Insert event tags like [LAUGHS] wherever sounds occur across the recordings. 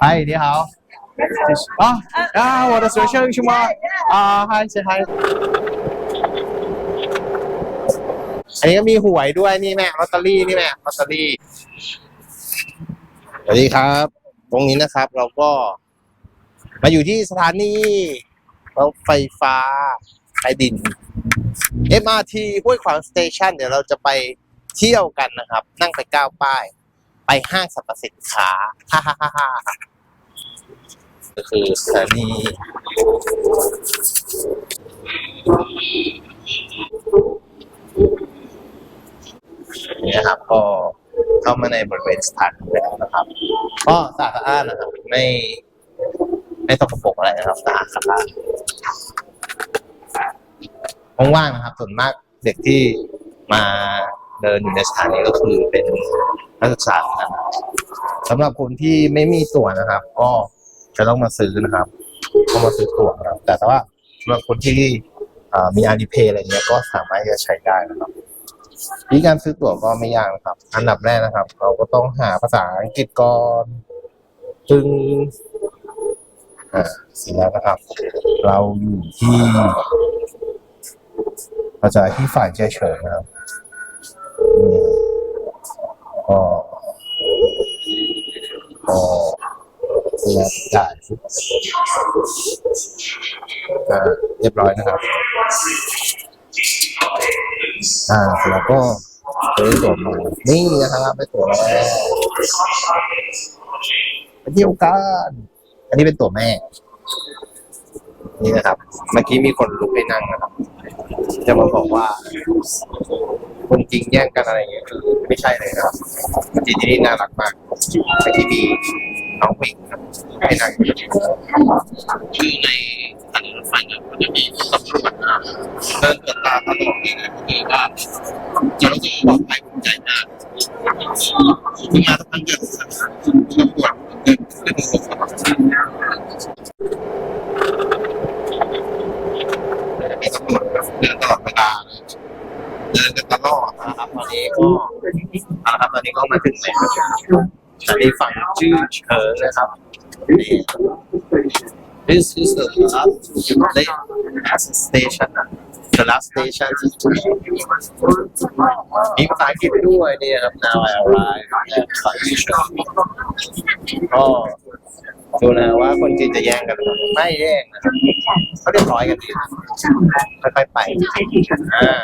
嗨，你好。啊啊，我的学生是吗？啊，嗨，是嗨。อันนี้ก็มีหวยด้วยนี่แม่ลอตเตอรี่นี่แม่ลอตเตอรี่สวัสดีครับ ตรงนี้นะครับ เราก็ มาอยู่ที่สถานีรถไฟฟ้าใต้ดิน MRT ห้วยขวางสเตชันเดี๋ยวเราจะไปเที่ยวกันนะครับ นั่งไปเก้าป้าย ไปห้างสรรพสินค้า ฮ่าฮ่าฮ่าฮ่า ก็คือสถานีนี่นะครับ ก็เข้ามาในบริเวณสถานีแล้วนะครับ ก็สะอาดนะครับ ไม่ไม่ตกปรกอะไรนะครับสะอาดสะอาดว่างๆนะครับ ส่วนมากเด็กที่มาเดินอยู่ในสถานีก็คือเป็นนักศึกษานะครับสำหรับคนที่ไม่มีตั๋วนะครับ ก็ จะต้องมาซื้อนะครับต้องมาซื้อตั๋วนะครับแต่ว่าสำหรับคนที่มีอาลีเพย์อะไรเงี้ยก็สามารถจะใช้ได้นะครับวิธีการซื้อตั๋วก็ไม่ยากนะครับ อันดับแรกนะครับ เราก็ต้องหาภาษาอังกฤษก่อนจึงอ่าเสร็จแล้วนะครับ เราอยู่ที่เราจะที่ฝ่ายเฉยๆนะครับอืมก็ก็ เรียบจ่ายปุ๊บอ่าเรียบร้อยนะครับ อ่าแล้วก็ซื้อตั๋วมนี่นะครับไปตั๋วแม่ไปเที่ยวกันอันนี้เป็นตัวแม่ นี่นะครับ เมื่อกี้มีคนลุกให้นั่งนะครับ จะมาบอกว่า คนจริงแย่งกันอะไรอย่างเงี้ยคือไม่ใช่เลยนะครับจริงๆที่นี่น่ารักมากเมื่อกี้มี น้องผู้หญิงครับให้นั่งอยู่คือในสถานีรถไฟเนี่ยมันจะมีตำรวจนะเดินตรวจตาตลอดเลยนะคือว่าจะรู้สึกปลอดภัยภูมิใจมากที่มาตั้งเดือนตำรวจเดินขึ้นลงตลอดเวลามีตำรวจเดินตลอดเวลาเดินกันตลอดนะครับตอนนี้ก็เอาละครับตอนนี้ก็มาถึงในส ในฝั่งชื่อเฉอนะครับ This is the last station the last station มีภาษาอังกฤษด้วยเนี่ยครับ now I arrive at station ก็ดูนะว่าคนจีนจะแย่งกันไม่แย่งนะเขาเรียบร้อยกันดีค่อยๆไปอ่า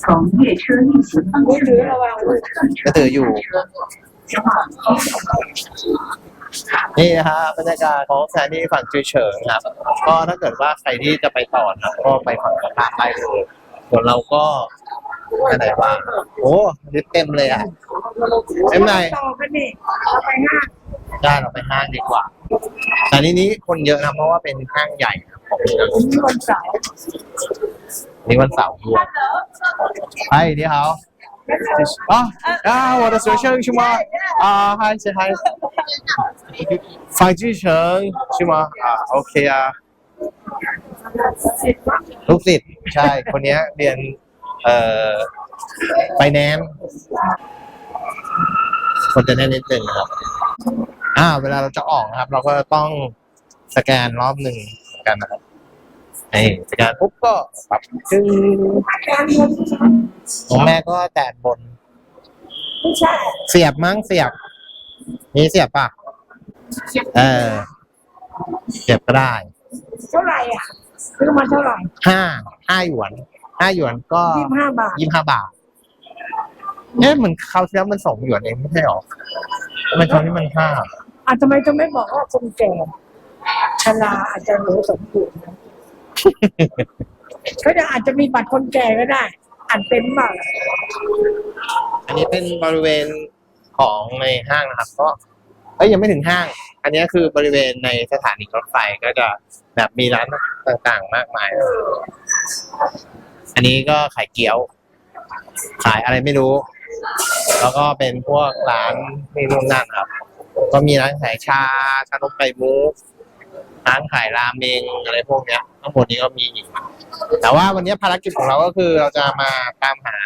从列车运行方向或特 ก็ถืออยู่ 前往后 นี่นะครับบรรยากาศของสถานีฝั่งจือเฉิงครับ ก็ถ้าเกิดว่าใครที่จะไปต่อนะครับก็ไปฝั่งตรงข้ามได้เลยส่วนเราก็ไปไหนบ้างโอ้นี่เต็มเลยอ่ะเต็มไหน ต่อกันนี่เราไปห้าง ได้เราไปห้างดีกว่าแต่นี้นี้คนเยอะนะเพราะว่าเป็นห้างใหญ่ครับของเมือง นี่วันเสาร์ นี่วันเสาร์ด้วย嗨你好啊啊我的学生是吗啊嗨是嗨ฝั่งจือเฉิงใช่ไหมอ่าโอเคอ่ะ ลูกศิษย์ใช่ คนเนี้ยเรียน เอ่อไฟแนนซ์คนจะแน่นนิดนึงนะครับ อ่า เวลาเราจะออกนะครับ เราก็ต้องสแกนรอบหนึ่งเหมือนกันนะครับ นี่สแกนปุ๊บก็ปรับจึงการบนของแม่ก็แตะบนไม่ใช่เสียบมั้งเสียบนี่เสียบป่ะ เออ เสียบก็ได้ เท่าไหร่อะซื้อมาเท่าไหร่ห้าห้าหยวนห้าหยวนก็ยี่สิบห้าบาทยี่สิบห้าบาทเอ๊ะเหมือนคราวที่แล้วมันสองหยวนเองไม่ใช่หรอทำไมคราวนี้มันห้าอะทำไมจะไม่บอกว่าคนแก่ชราอาจจะรู้สมบูรณ์นะ ก็จะอาจจะมีบัตรคนแก่ก็ได้อ่านเป็นบ้างอันนี้เป็นบริเวณของในห้างนะครับ ก็เอ้ยยังไม่ถึงห้าง อันนี้คือบริเวณในสถานีรถไฟก็จะแบบมีร้านต่างๆ มากมาย อันนี้ก็ขายเกี๊ยว ขายอะไรไม่รู้ แล้วก็เป็นพวกร้านนี่นู่นนั่นครับ ก็มีร้านขายชาชานมไข่มุกร้านขายราเมงอะไรพวกเนี้ย ทั้งหมดนี้ก็มีอยู่แต่ว่าวันนี้ภารกิจของเราก็คือเราจะมาตามหา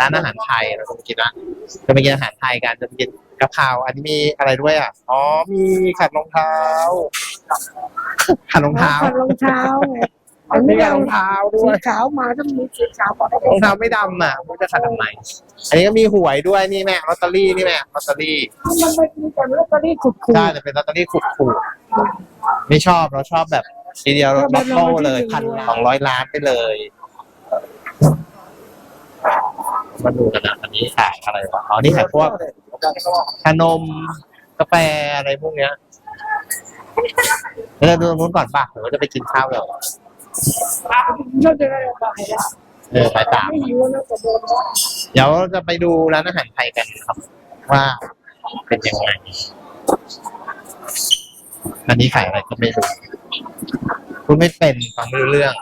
ร้านอาหารไทยเราจะไปกินร้านจะไปกินอาหารไทยกันจะไปกินกะเพราอันนี้มีอะไรด้วยอะอ๋อมีขัดรองเท้าขัดรองเท้าขัดรองเท้าไงอันนี้มีรองเท้าด้สีวยขาวมาต้องมีสีขาวก่อนรองเท้าไม่ดำอะมันจะขัดทำไมอันนี้ก็มีหวยด้วยนี่แม่ลอตเตอรี่นี่แม่ลอตเตอรี่มันไม่มีแต่ลอตเตอรี่ขุดขูดใช่แต่เป็นลอตเตอรี่ขูดขูดไม่ชอบเราชอบแบบ ทีเดียวชอบแบล็อบตโต้เลยรางวัลที่พันหนึ่งสองร้อยล้านไปเลยมาดูกันนะอันนี้ขายอะไรวะอ๋อนี่ขายพวกขนมกาแฟอะไรพวกเนี้ยเราดูตรงนู้นก่อนป่ะหรือว่าจะไปกินข้าวแล้วยอดจะได้ไปละเออไปตามไม่หิวแล้วก็โดนว่าเดี๋ยวจะไปดูร้านอาหารไทยกันครับ ว่าเป็นยังไงอันนี้ขายอะไรก็ไม่รู้ คุณไม่เป็นฟังไม่รู้เรื่อง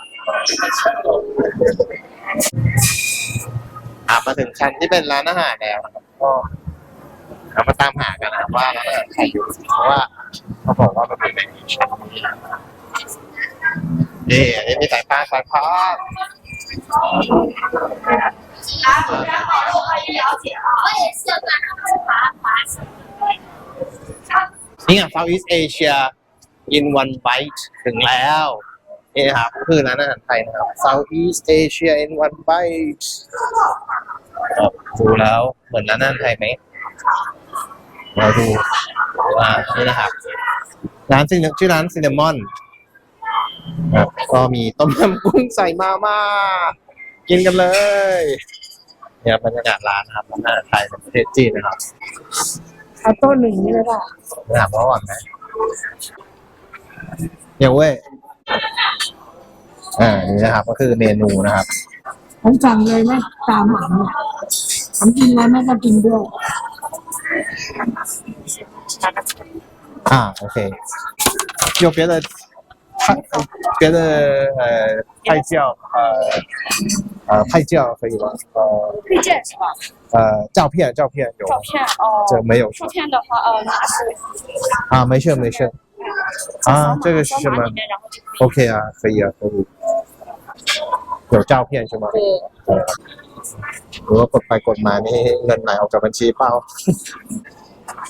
อะมาถึงชั้นที่เป็นร้านอาหารแล้วนะครับก็เรามาตามหากันนะครับว่าร้านอาหารอยู่เพราะว่าเขาบอกว่ามันเป็นในชั้นนี้นี่อันนี้มีสายฟ้าสายฟ้านี่ไง Southeast Asia in one bite ถึงแล้วนี่นะครับก็คือร้านอาหารไทยนะครับ Southeast Asia in one bite ครับดูแล้วเหมือนร้านอาหารไทยไหมเราดูอ่านี่นะครับร้านซินชื่อร้านซินนามอนครับก็มีต้มยำกุ้งใส่มาม่ากินกันเลยเนี่ยบรรยากาศร้านนะครับร้านอาหารไทยในประเทศจีนนะครับเอาโต้นหนึ่งนี่เลยป่ะถามเขาก่อนไหม เดี๋ยวเว้ย อ่า นี่นะครับ ก็คือเมนูนะครับ ผมสั่งเลยไหมตามหมันเนี่ยผมกินอะไรไม่ก็กินด้วย อ่า โอเค有别的派别的呃派教呃呃派教可以吗？呃推荐是吧？呃照片照片有吗照？片哦，这没有是吧照片的话，呃，拿是啊，没事没事 啊，这个是什么扫码里面，然后就可以。 ？OK 啊，可以啊，可以。有照片是吗？对，หรือว่ากดไปกดมานี่เงินไหลออกจากบัญชีเปล่า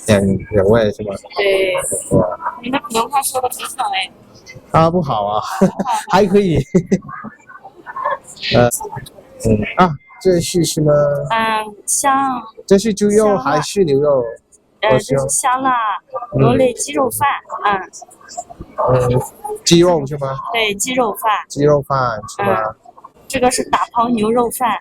อย่างอย่างเว่ยใช่ไหม 对，你的普通话说的很好哎。啊不好啊，[LAUGHS] 还可以。呃，嗯啊，这是什么？嗯，香，这是猪肉香辣还是牛肉？ 呃，就是香辣牛类鸡肉饭，嗯。嗯，鸡肉是吗？对，鸡肉饭。鸡肉饭是吗、这个是打抛牛肉饭。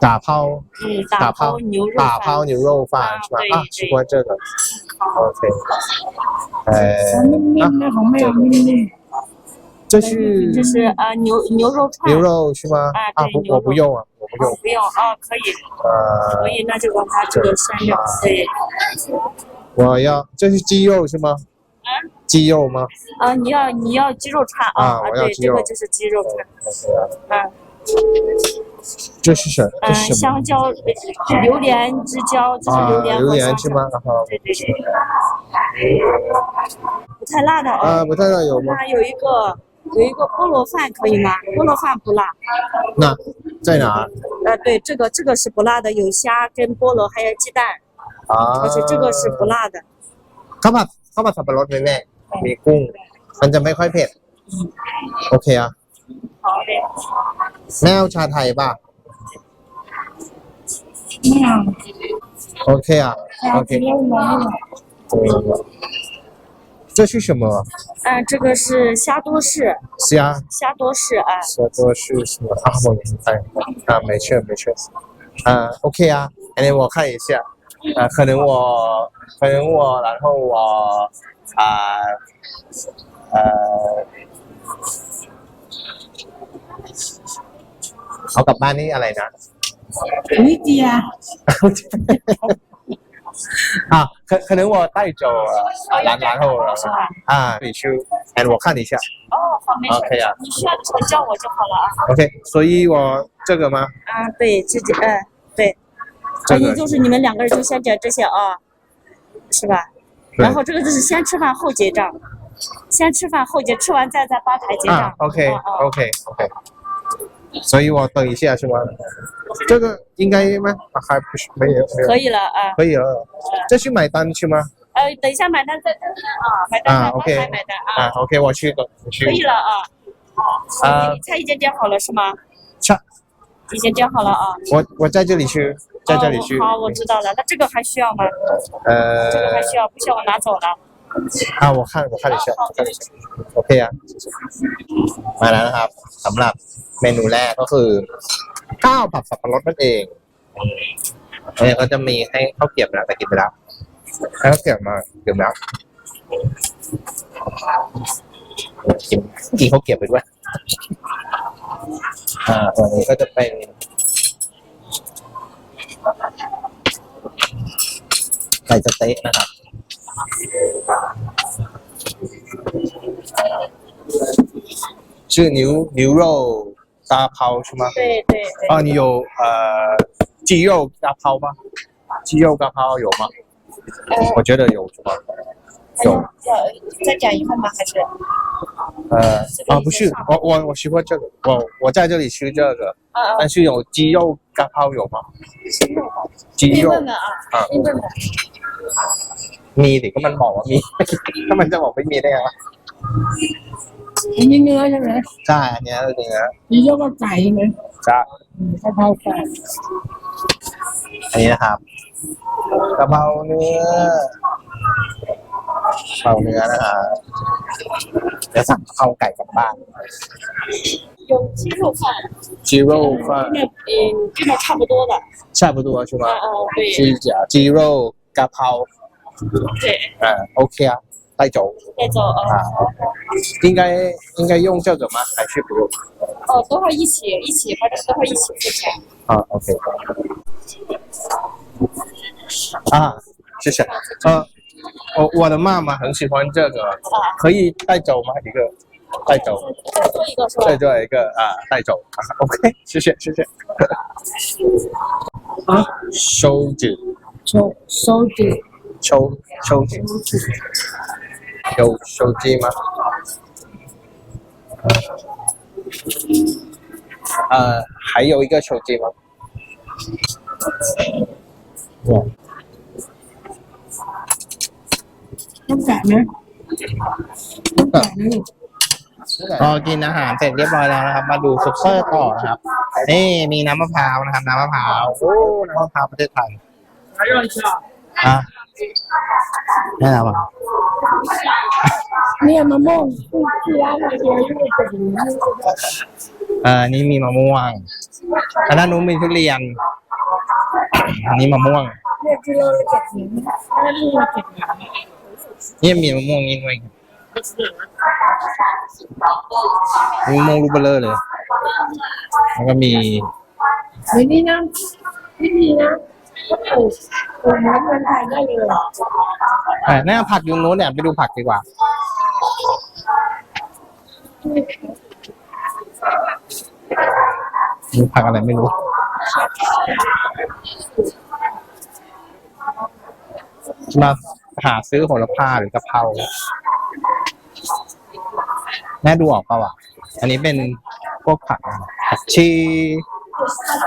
打抛。嗯，打抛牛肉饭。打抛牛肉饭、是吧？啊，吃过这个。OK。哎，啊、这是这是呃牛牛肉串。牛肉是吗？啊，啊不，我不用啊。不用哦。不用哦，可以，呃可，以，那就把它这个删掉，可以，我要这是鸡肉是吗？嗯鸡肉吗？啊，你要你要鸡肉串啊啊，对，这我要鸡肉个就是鸡肉串，嗯这是什？这嗯，香？蕉、呃榴莲之交，这是啊，榴莲榴莲是吗？对对对，不太辣的啊，哦。不太辣有吗？它有一个有一个菠萝饭可以吗？菠萝饭不辣。那在哪？呃，对，这个这个是不辣的，有虾跟菠萝还有鸡蛋，啊而且这个是不辣的。 ข้าวผัดข้าวผัดสับปะรดแน่ๆมีกุ้ง มันจะไม่ค่อยเผ็ด โอเคอ่ะ 好嘞， แม่เอาชาไทยป่ะ ๆไม่เอา โอเคอ่ะ เอา โอเค กินแล้วน้อยหน่อย 嗯 这是什么？嗯，这个是虾多士，虾虾多士，哎，虾多是什么？啊，我明白啊，没事没事，啊，OK 啊，อันนี้我看一下，啊，可能我可能我然后我啊呃เอากลับบ้านนี่อะไรนะ วิเจีย [LAUGHS] [LAUGHS] 啊，可可能我带走啊，然然后啊，你去，哎，我看一下哦，好，没事。你需要的时候叫我就好了啊。，OK，所以我这个吗？啊，对，直接，嗯，对，这个也就是你们两个人就先点这些啊，是吧？对然后这个就是先吃饭后结账，先吃饭后结，吃完再在吧台结账啊。所以我等一下是吗？这个应该吗？啊还不是没有没有可以了啊。可以了，再去买单去吗？呃，等一下买单在这里啊，买单啊买 OK 单买单啊，啊，OK，我去的，我去可以了啊。啊你菜已经点好了是吗？菜已经点好了啊。我我在这里去，在这里去哦。好，我知道了。那这个还需要吗？呃这个还需要，不需要我拿走了。 เอาหัวข้างหัวข้างเฉยๆโอเคอะมาแล้วนะครับสำหรับเมนูแรกก็คือข้าวผัดสับปะรดนั่นเองเนี่ยก็จะมีให้ข้าวเกี๊ยวนะแต่กินไปแล้วให้ข้าวเกี๊ยวมาเกี๊ยวแล้วกินกินข้าวเกี๊ยวไปด้วยอ่าตัวนี้ก็จะเป็นไก่สเต๊ะนะครับ 是牛牛肉大抛是吗？对对对。哦，你有呃鸡肉大抛吗？鸡肉大抛有吗？我觉得有是吧？有要再讲一份吗？还是？呃啊不是，我我我喜欢这个，我我在这里吃这个，啊啊，但是有鸡肉大抛有吗？鸡肉你问问啊。 มีดิก็มันบอกว่ามี ถ้ามันจะบอกไม่มีได้ไงวะ อันนี้เนื้อใช่ไหม ใช่อันเนี้ยเนื้อ นี่เรียกว่าไก่ใช่ไหม ใช่ อืมกะเพราไก่ อันนี้นะครับกะเพราเนื้อกะเพราเนื้อนะฮะจะสั่งข้าวไก่กลับบ้าน 有鸡肉饭，鸡肉饭跟那嗯跟那差不多的。差不多是吗啊？啊，对是假鸡肉กะเพรา 对。嗯 ok 啊带走。带走啊应该应该用这种吗？还是不用？哦等会儿一起一起反正等会一起付钱啊 ok 啊谢谢。嗯我我的妈妈很喜欢这个。可以带走吗？一个。带走。再做一个啊带走。[LAUGHS] Ok 谢谢谢谢。啊。收紧。收收紧。 的抽收子有手机吗？呃，还有一个手机吗？哇， ต้องแกะไหมต้องแกะไหมลูก ก็กินอาหารเสร็จเรียบร้อยแล้วนะครับ มาดูซุปเปอร์ต่อนะครับ นี่มีน้ำมะพร้าวนะครับ น้ำมะพร้าวโอ้น้ำมะพร้าวประเทศไทย 还要一下 อ่ะ แน่นอนเนี่ยมะม่วงที่ที่ร้านเราเจอที่มันเป็นอย่างนี้เอ่ออันนี้มีมะม่วงอันนั้นนู้นมีทุเรียนอันนี้มะม่วงเนี่ยที่เราเจ็ดหนึ่งถ้าที่เราเจ็ดหนึ่งนี่มีมะม่วงนี่ด้วยครับมีมะม่วงรูปเบลเลอร์เลย แล้วก็มีเดี๋ยวนี้นะไม่ดีนะ ก็ปลูกปลูกเหมือนเมืองไทยได้เลยอ่าน่าผักอยู่นู้นเนี่ยไปดูผักดีกว่า มีผักอะไรไม่รู้ มาหาซื้อโหระพาหรือกะเพราแม่ดูออกเปล่าอะ อันนี้เป็นพวกผักผักชี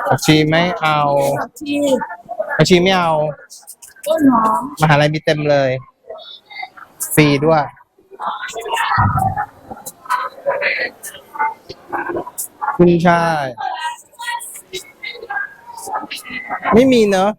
ผักชีไม่เอาผั กชีผักชีไม่เอาอมมหาลัยมีเต็มเลย ฟรีด้วย คุณชาย ไม่มีเนอะ